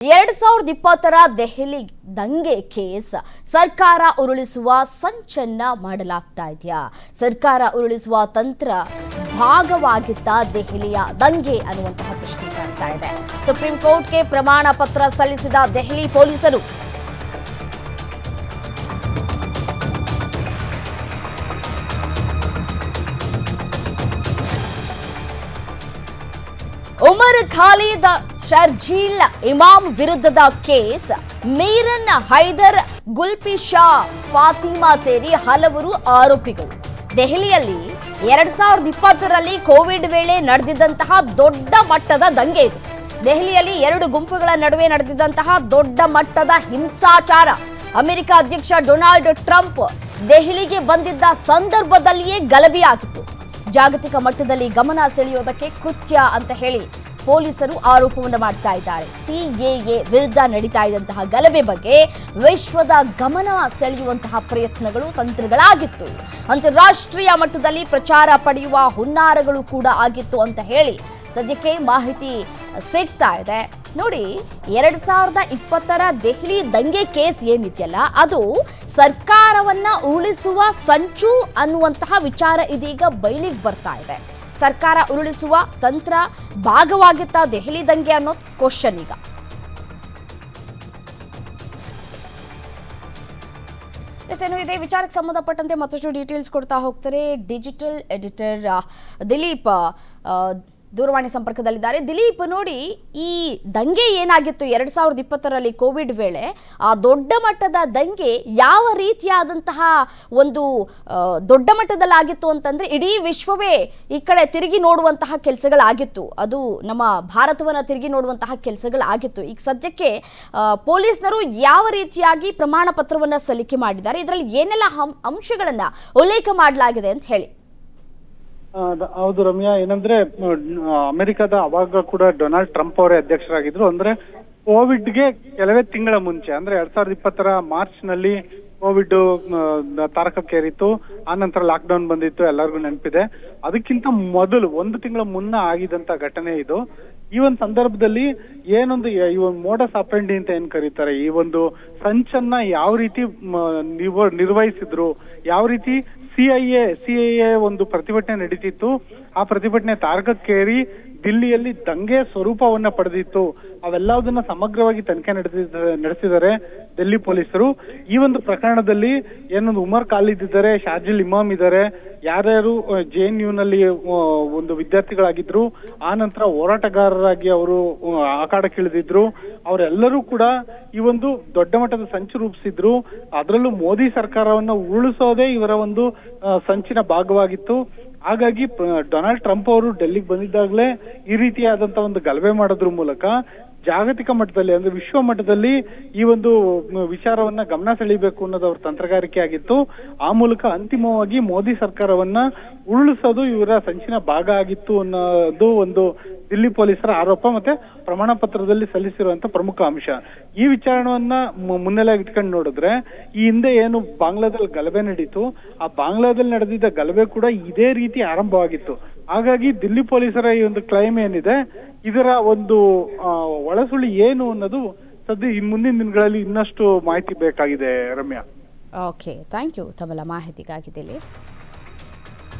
ಎರಡ್ ಸಾವಿರದ ಇಪ್ಪತ್ತರ ದೆಹಲಿ ದಂಗೆ ಕೇಸ್. ಸರ್ಕಾರ ಉರುಳಿಸುವ ಸಂಚನ್ನ ಮಾಡಲಾಗ್ತಾ ಇದೆಯಾ? ಸರ್ಕಾರ ಉರುಳಿಸುವ ತಂತ್ರ ಭಾಗವಾಗಿತ್ತ ದೆಹಲಿಯ ದಂಗೆ ಅನ್ನುವಂತಹ ಪ್ರಶ್ನೆ ಕಾಡ್ತಾ ಇದೆ. ಸುಪ್ರೀಂ ಕೋರ್ಟ್ಗೆ ಪ್ರಮಾಣ ಪತ್ರ ಸಲ್ಲಿಸಿದ ದೆಹಲಿ ಪೊಲೀಸರು. ಉಮರ್ ಖಾಲಿದ್ ಶರ್ಜೀಲ್ ಇಮಾಮ್ ವಿರುದ್ಧದ ಕೇಸ್. ಮೀರನ್ ಹೈದರ್ ಗುಲ್ಪಿ ಶಾ, ಫಾತಿಮಾ ಸೇರಿ ಹಲವರು ಆರೋಪಿಗಳು. ದೆಹಲಿಯಲ್ಲಿ ಎರಡ್ ಸಾವಿರದ ಇಪ್ಪತ್ತರಲ್ಲಿ ಕೋವಿಡ್ ವೇಳೆ ನಡೆದಿದ್ದಂತಹ ದೊಡ್ಡ ಮಟ್ಟದ ದಂಗೆ ಇದು. ದೆಹಲಿಯಲ್ಲಿ ಎರಡು ಗುಂಪುಗಳ ನಡುವೆ ನಡೆದಿದ್ದಂತಹ ದೊಡ್ಡ ಮಟ್ಟದ ಹಿಂಸಾಚಾರ. ಅಮೆರಿಕ ಅಧ್ಯಕ್ಷ ಡೊನಾಲ್ಡ್ ಟ್ರಂಪ್ ದೆಹಲಿಗೆ ಬಂದಿದ್ದ ಸಂದರ್ಭದಲ್ಲಿಯೇ ಗಲಭೆಯಾಗಿತ್ತು. ಜಾಗತಿಕ ಮಟ್ಟದಲ್ಲಿ ಗಮನ ಸೆಳೆಯೋದಕ್ಕೆ ಕೃತ್ಯ ಅಂತ ಹೇಳಿ ಪೊಲೀಸರು ಆರೋಪವನ್ನು ಮಾಡ್ತಾ ಇದ್ದಾರೆ. ಸಿಎಎ ವಿರುದ್ಧ ನಡೀತಾ ಇದ್ದಂತಹ ಗಲಭೆ ಬಗ್ಗೆ ವಿಶ್ವದ ಗಮನ ಸೆಳೆಯುವಂತಹ ಪ್ರಯತ್ನಗಳು ತಂತ್ರಗಳಾಗಿತ್ತು. ಅಂತಾರಾಷ್ಟ್ರೀಯ ಮಟ್ಟದಲ್ಲಿ ಪ್ರಚಾರ ಪಡೆಯುವ ಹುನ್ನಾರಗಳು ಕೂಡ ಆಗಿತ್ತು ಅಂತ ಹೇಳಿ ಸದ್ಯಕ್ಕೆ ಮಾಹಿತಿ ಸಿಗ್ತಾ ಇದೆ. ನೋಡಿ, ಎರಡ್ ಸಾವಿರದ ಇಪ್ಪತ್ತರ ದೆಹಲಿ ದಂಗೆ ಕೇಸ್ ಏನಿದೆಯಲ್ಲ ಅದು ಸರ್ಕಾರವನ್ನ ಉರುಳಿಸುವ ಸಂಚು ಅನ್ನುವಂತಹ ವಿಚಾರ ಇದೀಗ ಬಯಲಿಗೆ ಬರ್ತಾ ಇದೆ. ಸರ್ಕಾರ ಉರುಳಿಸುವ ತಂತ್ರ ಭಾಗವಾಗಿತ್ತ ದೆಹಲಿ ದಂಗೆ ಅನ್ನೋ ಕ್ವಶನ್ ಈಗ. ಏನು ಇದೇ ವಿಚಾರಕ್ಕೆ ಸಂಬಂಧಪಟ್ಟಂತೆ ಮತ್ತಷ್ಟು ಡೀಟೇಲ್ಸ್ ಕೊಡ್ತಾ ಹೋಗ್ತಾರೆ. ಡಿಜಿಟಲ್ ಎಡಿಟರ್ ದಿಲೀಪ್ ದೂರವಾಣಿ ಸಂಪರ್ಕದಲ್ಲಿದ್ದಾರೆ. ದಿಲೀಪ್ ನೋಡಿ, ಈ ದಂಗೆ ಏನಾಗಿತ್ತು ಎರಡ್ ಸಾವಿರದ ಇಪ್ಪತ್ತರಲ್ಲಿ ಕೋವಿಡ್ ವೇಳೆ? ಆ ದೊಡ್ಡ ಮಟ್ಟದ ದಂಗೆ ಯಾವ ರೀತಿಯಾದಂತಹ ಒಂದು ದೊಡ್ಡ ಮಟ್ಟದಲ್ಲಾಗಿತ್ತು ಅಂತಂದ್ರೆ ಇಡೀ ವಿಶ್ವವೇ ಈ ಕಡೆ ತಿರುಗಿ ನೋಡುವಂತಹ ಕೆಲಸಗಳಾಗಿತ್ತು. ಅದು ನಮ್ಮ ಭಾರತವನ್ನ ತಿರುಗಿ ನೋಡುವಂತಹ ಕೆಲಸಗಳಾಗಿತ್ತು. ಈಗ ಸದ್ಯಕ್ಕೆ ಪೊಲೀಸ್ನರು ಯಾವ ರೀತಿಯಾಗಿ ಪ್ರಮಾಣ ಪತ್ರವನ್ನ ಸಲ್ಲಿಕೆ ಮಾಡಿದ್ದಾರೆ? ಇದರಲ್ಲಿ ಏನೆಲ್ಲ ಅಂಶಗಳನ್ನು ಉಲ್ಲೇಖ ಮಾಡಲಾಗಿದೆ ಅಂತ ಹೇಳಿ. ಹೌದು ರಮ್ಯಾ, ಏನಂದ್ರೆ ಅಮೆರಿಕದ ಅವಾಗ ಕೂಡ ಡೊನಾಲ್ಡ್ ಟ್ರಂಪ್ ಅವರೇ ಅಧ್ಯಕ್ಷರಾಗಿದ್ರು. ಅಂದ್ರೆ, ಕೋವಿಡ್ಗೆ ಕೆಲವೇ ತಿಂಗಳ ಮುಂಚೆ, ಅಂದ್ರೆ ಎರಡ್ ಸಾವಿರದ ಇಪ್ಪತ್ತರ ಮಾರ್ಚ್ನಲ್ಲಿ ಕೋವಿಡ್ ತಾರಕಕ್ಕೇರಿತ್ತು ಆ ನಂತರ ಲಾಕ್ ಡೌನ್ ಬಂದಿತ್ತು, ಎಲ್ಲರಿಗೂ ನೆನಪಿದೆ. ಅದಕ್ಕಿಂತ ಮೊದಲು, ಒಂದು ತಿಂಗಳ ಮುನ್ನ ಆಗಿದಂತ ಘಟನೆ ಇದು. ಈ ಒಂದು ಸಂದರ್ಭದಲ್ಲಿ ಏನೊಂದು, ಈ ಒಂದು ಮೋಡಸ್ ಅಪೆಂಡಿ ಅಂತ ಏನ್ ಕರೀತಾರೆ? ಈ ಒಂದು ಸಂಚನ್ನ ಯಾವ ರೀತಿ ನಿರ್ವಹಿಸಿದ್ರು? ಯಾವ ರೀತಿ ಸಿಐಎ ಸಿಐಎ ಒಂದು ಪ್ರತಿಭಟನೆ ನಡೀತಿತ್ತು. ಆ ಪ್ರತಿಭಟನೆ ತಾರಕಕ್ಕೇರಿ ದಿಲ್ಲಿಯಲ್ಲಿ ದಂಗೆ ಸ್ವರೂಪವನ್ನ ಪಡೆದಿತ್ತು. ಅವೆಲ್ಲದನ್ನ ಸಮಗ್ರವಾಗಿ ತನಿಖೆ ನಡೆಸಿದ ನಡೆಸಿದ್ದಾರೆ ಡೆಲ್ಲಿ ಪೊಲೀಸರು. ಈ ಒಂದು ಪ್ರಕರಣದಲ್ಲಿ ಏನೊಂದು ಉಮರ್ ಖಾಲಿದ್ ಇದ್ದಾರೆ ಶಾಜಿಲ್ ಇಮಾಮ್ ಇದ್ದಾರೆ. ಯಾರ್ಯಾರು ಜೆ ಎನ್ ಯು ನಲ್ಲಿ ಒಂದು ವಿದ್ಯಾರ್ಥಿಗಳಾಗಿದ್ರು, ಆ ನಂತರ ಹೋರಾಟಗಾರರಾಗಿ ಅವರು ಅಖಾಡಕ್ಕಿಳಿದಿದ್ರು, ಅವರೆಲ್ಲರೂ ಕೂಡ ಈ ಒಂದು ದೊಡ್ಡ ಮಟ್ಟದ ಸಂಚು ರೂಪಿಸಿದ್ರು. ಅದರಲ್ಲೂ ಮೋದಿ ಸರ್ಕಾರವನ್ನು ಉರುಳಿಸೋದೇ ಇವರ ಒಂದು ಸಂಚಿನ ಭಾಗವಾಗಿತ್ತು. ಹಾಗಾಗಿ ಡೊನಾಲ್ಡ್ ಟ್ರಂಪ್ ಅವರು ಡೆಲ್ಲಿಗೆ ಬಂದಿದ್ದಾಗಲೇ ಈ ರೀತಿಯಾದಂತಹ ಒಂದು ಗಲಭೆ ಮಾಡೋದ್ರ ಮೂಲಕ ಜಾಗತಿಕ ಮಟ್ಟದಲ್ಲಿ ಅಂದ್ರೆ ವಿಶ್ವ ಮಟ್ಟದಲ್ಲಿ ಈ ಒಂದು ವಿಚಾರವನ್ನ ಗಮನ ಸೆಳಿಬೇಕು ಅನ್ನೋದು ಅವ್ರ ತಂತ್ರಗಾರಿಕೆ ಆಗಿತ್ತು. ಆ ಮೂಲಕ ಅಂತಿಮವಾಗಿ ಮೋದಿ ಸರ್ಕಾರವನ್ನ ಉರುಳಿಸೋದು ಇವರ ಸಂಚಿನ ಭಾಗ ಆಗಿತ್ತು ಅನ್ನೋದು ಒಂದು ದಿಲ್ಲಿ ಪೊಲೀಸರ ಆರೋಪ ಮತ್ತೆ ಪ್ರಮಾಣ ಪತ್ರದಲ್ಲಿ ಸಲ್ಲಿಸಿರುವಂತ ಪ್ರಮುಖ ಅಂಶ. ಈ ವಿಚಾರಣವನ್ನ ಮುನ್ನೆಲೆಯಾಗಿ ಇಟ್ಕೊಂಡು ನೋಡಿದ್ರೆ ಈ ಹಿಂದೆ ಏನು ಬಾಂಗ್ಲಾದಲ್ಲಿ ಗಲಭೆ ನಡೀತು, ಆ ಬಾಂಗ್ಲಾದಲ್ಲಿ ನಡೆದಿದ್ದ ಗಲಭೆ ಕೂಡ ಇದೇ ರೀತಿ ಆರಂಭವಾಗಿತ್ತು. ಹಾಗಾಗಿ ದಿಲ್ಲಿ ಪೊಲೀಸರ ಈ ಒಂದು ಕ್ಲೈಮ್ ಏನಿದೆ ಇದರ ಒಂದು ಒಳಸುಳಿ ಏನು ಅನ್ನೋದು ಸದ್ಯ ಇನ್ ಮುಂದಿನ ದಿನಗಳಲ್ಲಿ ಇನ್ನಷ್ಟು ಮಾಹಿತಿ ಬೇಕಾಗಿದೆ ರಮ್ಯಾ. ಓಕೆ ಥ್ಯಾಂಕ್ ಯು ತಮ್ಮೆಲ್ಲ ಮಾಹಿತಿಗಾಗಿ